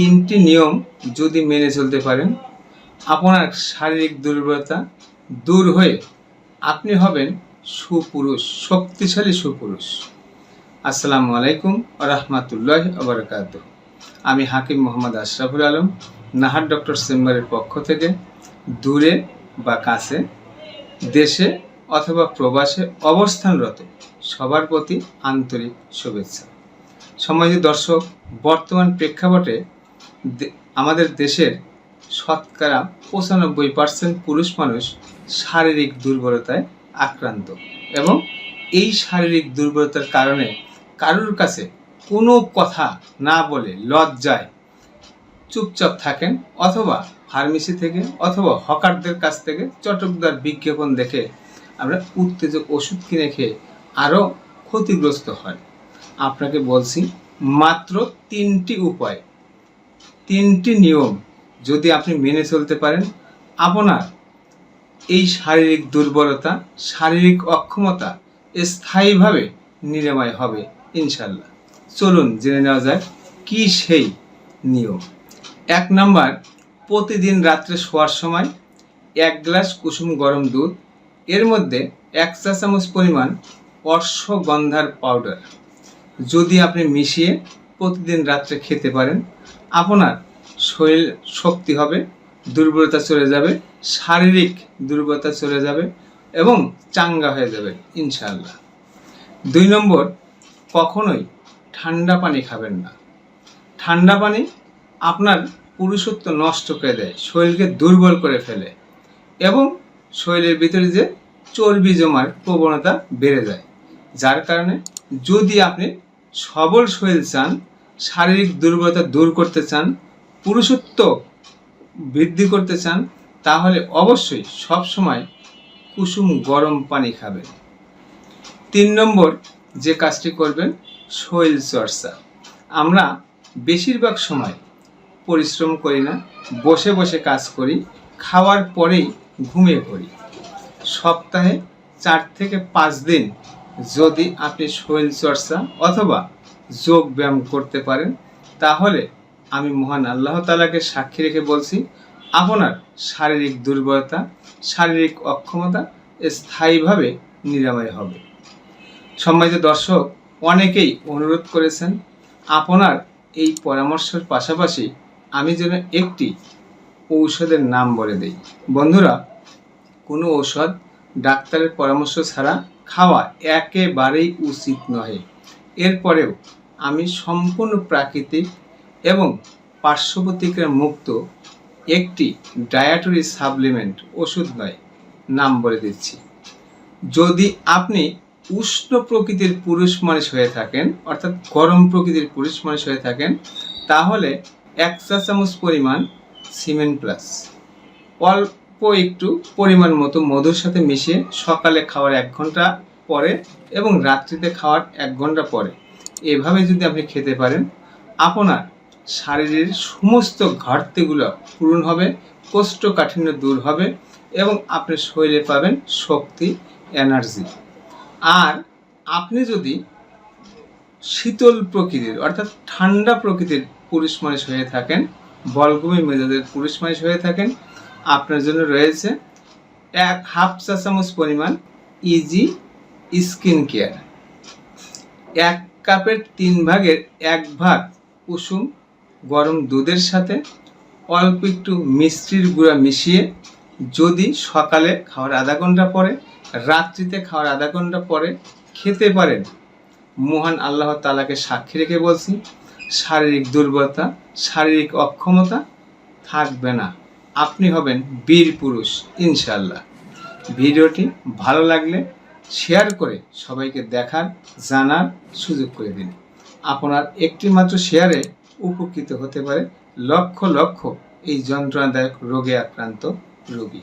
তিনটি নিয়ম যদি মেনে চলতে পারেন, আপনার শারীরিক দুর্বলতা দূর হয়ে আপনি হবেন সুপুরুষ, শক্তিশালী সুপুরুষ। আসসালামু আলাইকুম রহমতুল্লাহ আবরকাত আমি হাকিম মোহাম্মদ আশরাফুল আলম, নাহার ডক্টর চেম্বারের পক্ষ থেকে দূরে বা কাছে, দেশে অথবা প্রবাসে অবস্থানরত সবার প্রতি আন্তরিক শুভেচ্ছা। সম্মানিত দর্শক, বর্তমান প্রেক্ষাপটে আমাদের দেশের শতকরা পঁচানব্বই পার্সেন্ট পুরুষ মানুষ শারীরিক দুর্বলতায় আক্রান্ত এবং এই শারীরিক দুর্বলতার কারণে কারোর কাছে কোনো কথা না বলে লজ্জায় চুপচাপ থাকেন অথবা ফার্মেসি থেকে অথবা হকারদের কাছ থেকে চটকদার বিজ্ঞাপন দেখে আমরা উত্তেজক ওষুধ কিনে খেয়ে আরও ক্ষতিগ্রস্ত হয়। আপনাকে বলছি, মাত্র তিনটি উপায় তিনটি নিয়ম যদি আপনি মেনে চলতে পারেন, আপনার এই শারীরিক দুর্বলতা, শারীরিক অক্ষমতা স্থায়ীভাবে নিরাময় হবে ইনশাল্লাহ চলুন জেনে নেওয়া যাক কি সেই নিয়ম। এক নাম্বার, প্রতিদিন রাত্রে শোয়ার সময় এক গ্লাস কুসুম গরম দুধ, এর মধ্যে এক চা চামচ পরিমাণ অশ্বগন্ধার পাউডার। যদি আপনি মিশিয়ে প্রতিদিন রাত্রে খেতে পারেন আপনার শরীর শক্তি হবে, দুর্বলতা চলে যাবে, শারীরিক দুর্বলতা চলে যাবে এবং চাঙ্গা হয়ে যাবে ইনশাল্লাহ দুই নম্বর, কখনোই ঠান্ডা পানি খাবেন না। ঠান্ডা পানি আপনার পুরুষত্ব নষ্ট করে দেয়, শরীরকে দুর্বল করে ফেলে এবং শরীরের ভিতরে যে চর্বি জমার প্রবণতা বেড়ে যায়। যার কারণে যদি আপনি সবল শরীর চান শারীরিক দুর্বলতা দূর করতে চান, পুরুষত্ব বৃদ্ধি করতে চান, তাহলে অবশ্যই সব সময় কুসুম গরম পানি খাবেন। তিন নম্বর যে কাজটি করবেন, শরীর চর্চা। আমরা বেশিরভাগ সময় পরিশ্রম করি না, বসে বসে কাজ করি, খাওয়ার পরেই ঘুমিয়ে পড়ি। সপ্তাহে চার থেকে পাঁচ দিন যদি আপনি শরীর চর্চা অথবা যোগ ব্যায়াম করতে পারেন, তাহলে আমি মহান আল্লাহ তালাকে সাক্ষী রেখে বলছি, আপনার শারীরিক দুর্বলতা, শারীরিক অক্ষমতা স্থায়ীভাবে নিরাময় হবে। সম্মানিত দর্শক, অনেকেই অনুরোধ করেছেন, আপনার এই পরামর্শের পাশাপাশি আমি যেন একটি ঔষধের নাম বলে দেই। বন্ধুরা, কোনো ঔষধ ডাক্তারের পরামর্শ ছাড়া খাওয়া একেবারেই উচিত নহে। এরপরেও আমি সম্পূর্ণ প্রাকৃতিক এবং পার্শ্ব প্রতিক্রিয়া মুক্ত একটি ডায়াটরি সাপ্লিমেন্ট ওষুধ নয়, নাম বলে দিচ্ছি। যদি আপনি উষ্ণ প্রকৃতির পুরুষ মানুষ হয়ে থাকেন, অর্থাৎ গরম প্রকৃতির পুরুষ মানুষ হয়ে থাকেন, তাহলে এক চা চামচ পরিমাণ সিমেন্ট প্লাস। অল্প একটু পরিমাণ মতো মধুর সাথে মিশিয়ে সকালে খাওয়ার এক ঘণ্টা পরে এবং রাত্রিতে খাওয়ার এক ঘণ্টা পরে। এভাবে যদি আপনি খেতে পারেন, আপনার শারীরের সমস্ত ঘাটতিগুলো পূরণ হবে, কোষ্ঠকাঠিন্য দূর হবে এবং আপনি শরীরে পাবেন শক্তি, এনার্জি। আর আপনি যদি শীতল প্রকৃতির, অর্থাৎ ঠান্ডা প্রকৃতির পুরুষ মানুষ হয়ে থাকেন বলগুমি মেজাজের পুরুষ মানুষ হয়ে থাকেন, আপনার জন্য রয়েছে এক হাফ চা চামচ পরিমাণ ইজি স্কিন কেয়ার এক কাপের তিন ভাগের এক ভাগ কুসুম গরম দুধের সাথে, অল্প একটু মিষ্টির গুঁড়া মিশিয়ে যদি সকালে খাওয়ার আধা ঘণ্টা পরে, রাত্রিতে খাওয়ার আধা ঘণ্টা পরে খেতে পারেন। মহান আল্লাহ তালাকে সাক্ষী রেখে বলছি, শারীরিক দুর্বলতা, শারীরিক অক্ষমতা থাকবে না। আপনি হবেন বীর পুরুষ ইনশাল্লাহ ভিডিওটি ভালো লাগলে শেয়ার করে সবাইকে দেখার, জানার সুযোগ করে দিন। আপনার একটি মাত্র শেয়ারে উপকৃত হতে পারে লক্ষ লক্ষ এই যন্ত্রণাদায়ক রোগে আক্রান্ত রোগী।